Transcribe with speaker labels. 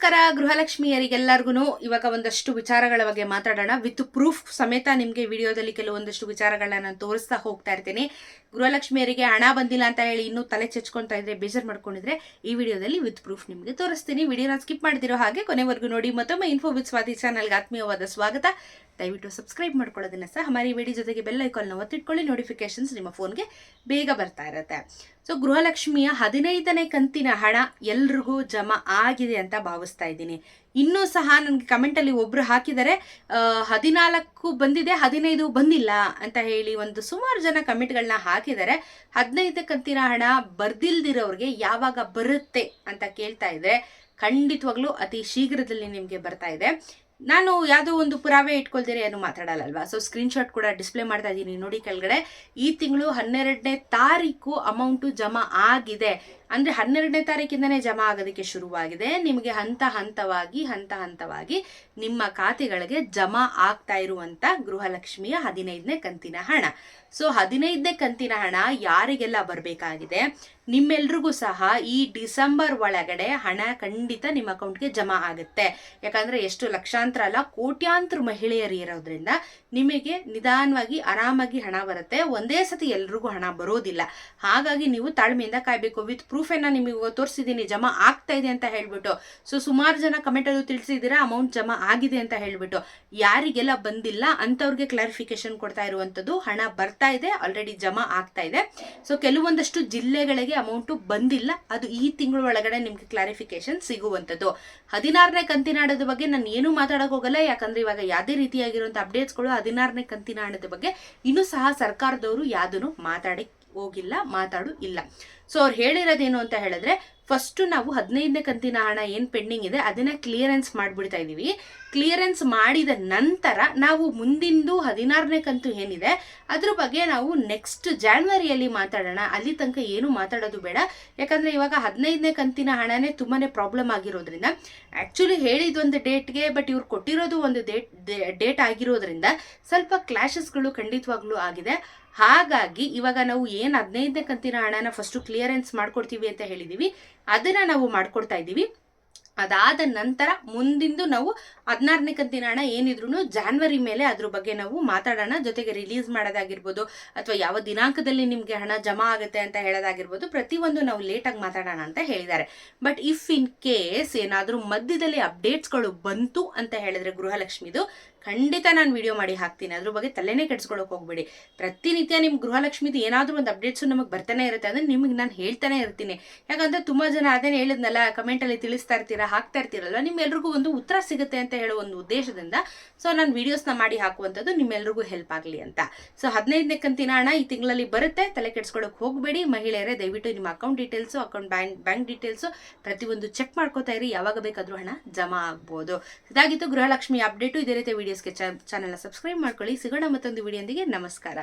Speaker 1: ನಮಸ್ಕಾರ ಗೃಹಲಕ್ಷ್ಮಿಯರಿಗೆಲ್ಲರಿಗೂ ಇವಾಗ ಒಂದಷ್ಟು ವಿಚಾರಗಳ ಬಗ್ಗೆ ಮಾತಾಡೋಣ. ವಿತ್ ಪ್ರೂಫ್ ಸಮೇತ ನಿಮಗೆ ವಿಡಿಯೋದಲ್ಲಿ ಕೆಲವೊಂದಷ್ಟು ವಿಚಾರಗಳನ್ನ ನಾನು ತೋರಿಸ್ತಾ ಹೋಗ್ತಾ ಇರ್ತೀನಿ. ಗೃಹಲಕ್ಷ್ಮಿಯರಿಗೆ ಹಣ ಬಂದಿಲ್ಲ ಅಂತ ಹೇಳಿ ಇನ್ನೂ ತಲೆ ಚಚ್ಕೊತಾ ಇದ್ರೆ, ಬೇಜಾರು ಮಾಡ್ಕೊಂಡಿದ್ರೆ ಈ ವಿಡಿಯೋದಲ್ಲಿ ವಿತ್ ಪ್ರೂಫ್ ನಿಮಗೆ ತೋರಿಸ್ತೀನಿ. ವಿಡಿಯೋನ ಸ್ಕಿಪ್ ಮಾಡ್ತಿರೋ ಹಾಗೆ ಕೊನೆವರೆಗೂ ನೋಡಿ. ಮತ್ತೊಮ್ಮೆ ಇನ್ಫೋ ವಿತ್ ಸ್ವಾತಿ ಚಾನಲ್ಗೆ ಆತ್ಮೀಯವಾದ ಸ್ವಾಗತ. ದಯವಿಟ್ಟು ಸಬ್ಸ್ಕ್ರೈಬ್ ಮಾಡ್ಕೊಳ್ಳೋದನ್ನ ಸಹ ಮರಿಬೇಡಿ ವಿಡಿಯೋ ಜೊತೆಗೆ ಬೆಲ್ ಐಕಾಲ್ನ ಒತ್ತಿಟ್ಕೊಳ್ಳಿ. ನೋಟಿಫಿಕೇಶನ್ಸ್ ನಿಮ್ಮ ಫೋನ್ಗೆ ಬೇಗ ಬರ್ತಾ ಇರುತ್ತೆ. ಸೊ ಗೃಹಲಕ್ಷ್ಮಿಯ ಹದಿನೈದನೇ ಕಂತಿನ ಹಣ ಎಲ್ರಿಗೂ ಜಮಾ ಆಗಿದೆ ಅಂತ ಭಾವಿಸ್ತಾ ಇದ್ದೀನಿ. ಇನ್ನೂ ಸಹ ನನಗೆ ಕಮೆಂಟಲ್ಲಿ ಒಬ್ರು ಹಾಕಿದ್ದಾರೆ ಹದಿನಾಲ್ಕು ಬಂದಿದೆ, ಹದಿನೈದು ಬಂದಿಲ್ಲ ಅಂತ ಹೇಳಿ ಒಂದು ಸುಮಾರು ಜನ ಕಮೆಂಟ್ಗಳನ್ನ ಹಾಕಿದ್ದಾರೆ. ಹದಿನೈದು ಕಂತಿನ ಹಣ ಬರ್ದಿಲ್ದಿರೋರಿಗೆ ಯಾವಾಗ ಬರುತ್ತೆ ಅಂತ ಕೇಳ್ತಾ ಇದ್ರೆ ಖಂಡಿತವಾಗ್ಲೂ ಅತಿ ಶೀಘ್ರದಲ್ಲಿ ನಿಮಗೆ ಬರ್ತಾ ಇದೆ. ನಾನು ಯಾವುದೋ ಒಂದು ಪುರಾವೆ ಇಟ್ಕೊಳ್ತೀರಿ ಏನು ಮಾತಾಡಲ್ಲಲ್ವಾ? ಸೊ ಸ್ಕ್ರೀನ್ಶಾಟ್ ಕೂಡ ಡಿಸ್ಪ್ಲೇ ಮಾಡ್ತಾ ಇದ್ದೀನಿ ನೋಡಿ ಕೆಳಗಡೆ, ಈ ತಿಂಗಳು ಹನ್ನೆರಡನೇ ತಾರೀಕು ಅಮೌಂಟು ಜಮಾ ಆಗಿದೆ. ಅಂದರೆ ಹನ್ನೆರಡನೇ ತಾರೀಕಿಂದನೇ ಜಮಾ ಆಗೋದಕ್ಕೆ ಶುರುವಾಗಿದೆ. ನಿಮಗೆ ಹಂತ ಹಂತವಾಗಿ ಹಂತ ಹಂತವಾಗಿ ನಿಮ್ಮ ಖಾತೆಗಳಿಗೆ ಜಮಾ ಆಗ್ತಾ ಇರುವಂತ ಗೃಹಲಕ್ಷ್ಮಿಯ ಹದಿನೈದನೇ ಕಂತಿನ ಹಣ. ಸೊ, ಹದಿನೈದನೇ ಕಂತಿನ ಹಣ ಯಾರಿಗೆಲ್ಲ ಬರಬೇಕಾಗಿದೆ? ನಿಮ್ಮೆಲ್ರಿಗೂ ಸಹ ಈ ಡಿಸೆಂಬರ್ ಒಳಗಡೆ ಹಣ ಖಂಡಿತ ನಿಮ್ಮ ಅಕೌಂಟ್ಗೆ ಜಮಾ ಆಗುತ್ತೆ. ಯಾಕಂದ್ರೆ ಎಷ್ಟು ಲಕ್ಷಾಂತರ ಅಲ್ಲ, ಕೋಟ್ಯಾಂತರ ಮಹಿಳೆಯರು ಇರೋದ್ರಿಂದ ನಿಮಗೆ ನಿಧಾನವಾಗಿ ಆರಾಮಾಗಿ ಹಣ ಬರುತ್ತೆ. ಒಂದೇ ಸತಿ ಎಲ್ರಿಗೂ ಹಣ ಬರೋದಿಲ್ಲ. ಹಾಗಾಗಿ ನೀವು ತಾಳ್ಮೆಯಿಂದ ಕಾಯಬೇಕು. ವಿತ್ ಪ್ರೂಫನ್ನ ನಿಮಗೆ ತೋರಿಸಿದ್ದೀನಿ, ಜಮಾ ಆಗ್ತಾ ಇದೆ ಅಂತ ಹೇಳಿಬಿಟ್ಟು. ಸೊ ಸುಮಾರು ಜನ ಕಮೆಂಟಲ್ಲೂ ತಿಳಿಸಿದ್ದೀರಾ ಅಮೌಂಟ್ ಜಮಾ ಆಗಿದೆ ಅಂತ ಹೇಳಿಬಿಟ್ಟು. ಯಾರಿಗೆಲ್ಲ ಬಂದಿಲ್ಲ, ಅಂಥವ್ರಿಗೆ ಕ್ಲಾರಿಫಿಕೇಶನ್ ಕೊಡ್ತಾ ಇರುವಂಥದ್ದು, ಹಣ ಬರ್ತಾ ಇದೆ ಆಲ್ರೆಡಿ ಜಮಾ ಆಗ್ತಾ ಇದೆ. ಸೊ ಕೆಲವೊಂದಷ್ಟು ಜಿಲ್ಲೆಗಳಿಗೆ ಅಮೌಂಟು ಬಂದಿಲ್ಲ, ಅದು ಈ ತಿಂಗಳ ಒಳಗಡೆ ನಿಮಗೆ ಕ್ಲಾರಿಫಿಕೇಶನ್ ಸಿಗುವಂಥದ್ದು. ಹದಿನಾರನೇ ಕಂತಿನ ಹಣದ ಬಗ್ಗೆ ನಾನು ಏನು ಮಾತಾಡೋಕೆ ಹೋಗಲ್ಲ, ಯಾಕಂದ್ರೆ ಇವಾಗ ಯಾವುದೇ ರೀತಿಯಾಗಿರುವಂಥ ಅಪ್ಡೇಟ್ಸ್ಗಳು ಹದಿನಾರನೇ ಕಂತಿನ ಹಣದ ಬಗ್ಗೆ ಇನ್ನೂ ಸಹ ಸರ್ಕಾರದವರು ಯಾವುದನ್ನು ಮಾತಾಡಿ ಹೋಗಿಲ್ಲ ಮಾತಾಡು ಇಲ್ಲ ಸೊ ಅವ್ರು ಹೇಳಿರೋದೇನು ಅಂತ ಹೇಳಿದ್ರೆ ಫಸ್ಟು ನಾವು ಹದಿನೈದನೇ ಕಂತಿನ ಹಣ ಏನು ಪೆಂಡಿಂಗ್ ಇದೆ, ಅದನ್ನ ಕ್ಲಿಯರೆನ್ಸ್ ಮಾಡಿಬಿಡ್ತಾ ಇದ್ದೀವಿ ಕ್ಲಿಯರೆನ್ಸ್ ಮಾಡಿದ ನಂತರ ನಾವು ಮುಂದಿಂದು ಹದಿನಾರನೇ ಕಂತು ಏನಿದೆ, ಅದ್ರ ಬಗ್ಗೆ ನಾವು ನೆಕ್ಸ್ಟ್ ಜಾನ್ವರಿಯಲ್ಲಿ ಮಾತಾಡೋಣ. ಅಲ್ಲಿ ತನಕ ಏನು ಮಾತಾಡೋದು ಬೇಡ. ಯಾಕಂದ್ರೆ ಇವಾಗ ಹದಿನೈದನೇ ಕಂತಿನ ಹಣನೇ ತುಂಬಾನೇ ಪ್ರಾಬ್ಲಮ್ ಆಗಿರೋದ್ರಿಂದ ಆ್ಯಕ್ಚುಲಿ ಹೇಳಿದೊಂದು ಡೇಟ್ಗೆ ಬಟ್ ಇವ್ರು ಕೊಟ್ಟಿರೋದು ಒಂದು ಡೇಟ್ ಡೇಟ್ ಆಗಿರೋದ್ರಿಂದ ಸ್ವಲ್ಪ ಕ್ಲಾಶಸ್ಗಳು ಖಂಡಿತವಾಗ್ಲೂ ಆಗಿದೆ. ಹಾಗಾಗಿ ಇವಾಗ ನಾವು ಏನು ಹದಿನೈದನೇ ಕಂತಿನ ಹಣನ ಫಸ್ಟು ಕ್ಲಿಯರೆನ್ಸ್ ಮಾಡ್ಕೊಡ್ತೀವಿ ಅಂತ ಹೇಳಿದೀವಿ. ಅದನ್ನ ನಾವು ಮಾಡ್ಕೊಡ್ತಾ ಇದ್ದೀವಿ. ಅದಾದ ನಂತರ ಮುಂದಿಂದು ನಾವು ಹದಿನಾರನೇ ಕಂತಿನ ಹಣ ಏನಿದ್ರು ಜಾನ್ವರಿ ಮೇಲೆ ಅದ್ರ ಬಗ್ಗೆ ನಾವು ಮಾತಾಡೋಣ. ಜೊತೆಗೆ ರಿಲೀಸ್ ಮಾಡೋದಾಗಿರ್ಬೋದು ಅಥವಾ ಯಾವ ದಿನಾಂಕದಲ್ಲಿ ನಿಮಗೆ ಹಣ ಜಮಾ ಆಗುತ್ತೆ ಅಂತ ಹೇಳೋದಾಗಿರ್ಬೋದು ಪ್ರತಿಯೊಂದು ನಾವು ಲೇಟಾಗಿ ಮಾತಾಡೋಣ ಅಂತ ಹೇಳಿದ್ದಾರೆ. ಬಟ್ ಇಫ್ ಇನ್ ಕೇಸ್ ಏನಾದರೂ ಮಧ್ಯದಲ್ಲಿ ಅಪ್ಡೇಟ್ಸ್ಗಳು ಬಂತು ಅಂತ ಹೇಳಿದ್ರೆ ಗೃಹಲಕ್ಷ್ಮಿದು ಖಂಡಿತ ನಾನು ವಿಡಿಯೋ ಮಾಡಿ ಹಾಕ್ತೀನಿ. ಅದ್ರ ಬಗ್ಗೆ ತಲೆನೇ ಕೆಡ್ಸ್ಕೊಳಕ್ಕೆ ಹೋಗ್ಬೇಡಿ. ಪ್ರತಿನಿತ್ಯ ನಿಮ್ಮ ಗೃಹಲಕ್ಷ್ಮಿದು ಏನಾದರೂ ಒಂದು ಅಪ್ಡೇಟ್ಸು ನಮಗೆ ಬರ್ತಾನೆ ಇರುತ್ತೆ. ಅದನ್ನು ನಿಮಗೆ ನಾನು ಹೇಳ್ತಾನೆ ಇರ್ತೀನಿ. ಯಾಕಂದರೆ ತುಂಬ ಜನ ಅದೇ ಹೇಳಿದ್ನಲ್ಲ ಕಮೆಂಟಲ್ಲಿ ತಿಳಿಸ್ತಾ ಇರ್ತೀರಾ, ಹಾಕ್ತಾ ಇರ್ತೀರಲ್ವ? ನಿಮ್ಮೆಲ್ರಿಗೂ ಒಂದು ಉತ್ತರ ಸಿಗುತ್ತೆ ಅಂತ ಹೇಳೋ ಒಂದು ಉದ್ದೇಶದಿಂದ ಸೊ ನಾನು ವಿಡಿಯೋಸ್ನ ಮಾಡಿ ಹಾಕುವಂಥದ್ದು ನಿಮ್ಮೆಲ್ರಿಗೂ ಹೆಲ್ಪ್ ಆಗಲಿ ಅಂತ. ಸೊ ಹದಿನೈದನೇ ಕಂತಿನ ಹಣ ಈ ತಿಂಗಳಲ್ಲಿ ಬರುತ್ತೆ. ತಲೆ ಕೆಡಿಸ್ಕೊಳಕ್ಕೆ ಹೋಗಬೇಡಿ. ಮಹಿಳೆಯರೇ, ದಯವಿಟ್ಟು ನಿಮ್ಮ account details account bank bank details ಪ್ರತಿಯೊಂದು ಚೆಕ್ ಮಾಡ್ಕೋತಾ ಇರಿ. ಯಾವಾಗ ಬೇಕಾದರೂ ಹಣ ಜಮಾ ಆಗ್ಬೋದು. ಇದಾಗಿತ್ತು ಗೃಹಲಕ್ಷ್ಮಿ ಅಪ್ಡೇಟು ಇದೇ ರೀತಿ ವಿಡಿಯೋಸ್ಗೆ ಚಾನಲ್ನ ಸಬ್ಸ್ಕ್ರೈಬ್ ಮಾಡ್ಕೊಳ್ಳಿ. ಸಿಗೋಣ ಮತ್ತೊಂದು ವಿಡಿಯೋಂದಿಗೆ ನಮಸ್ಕಾರ.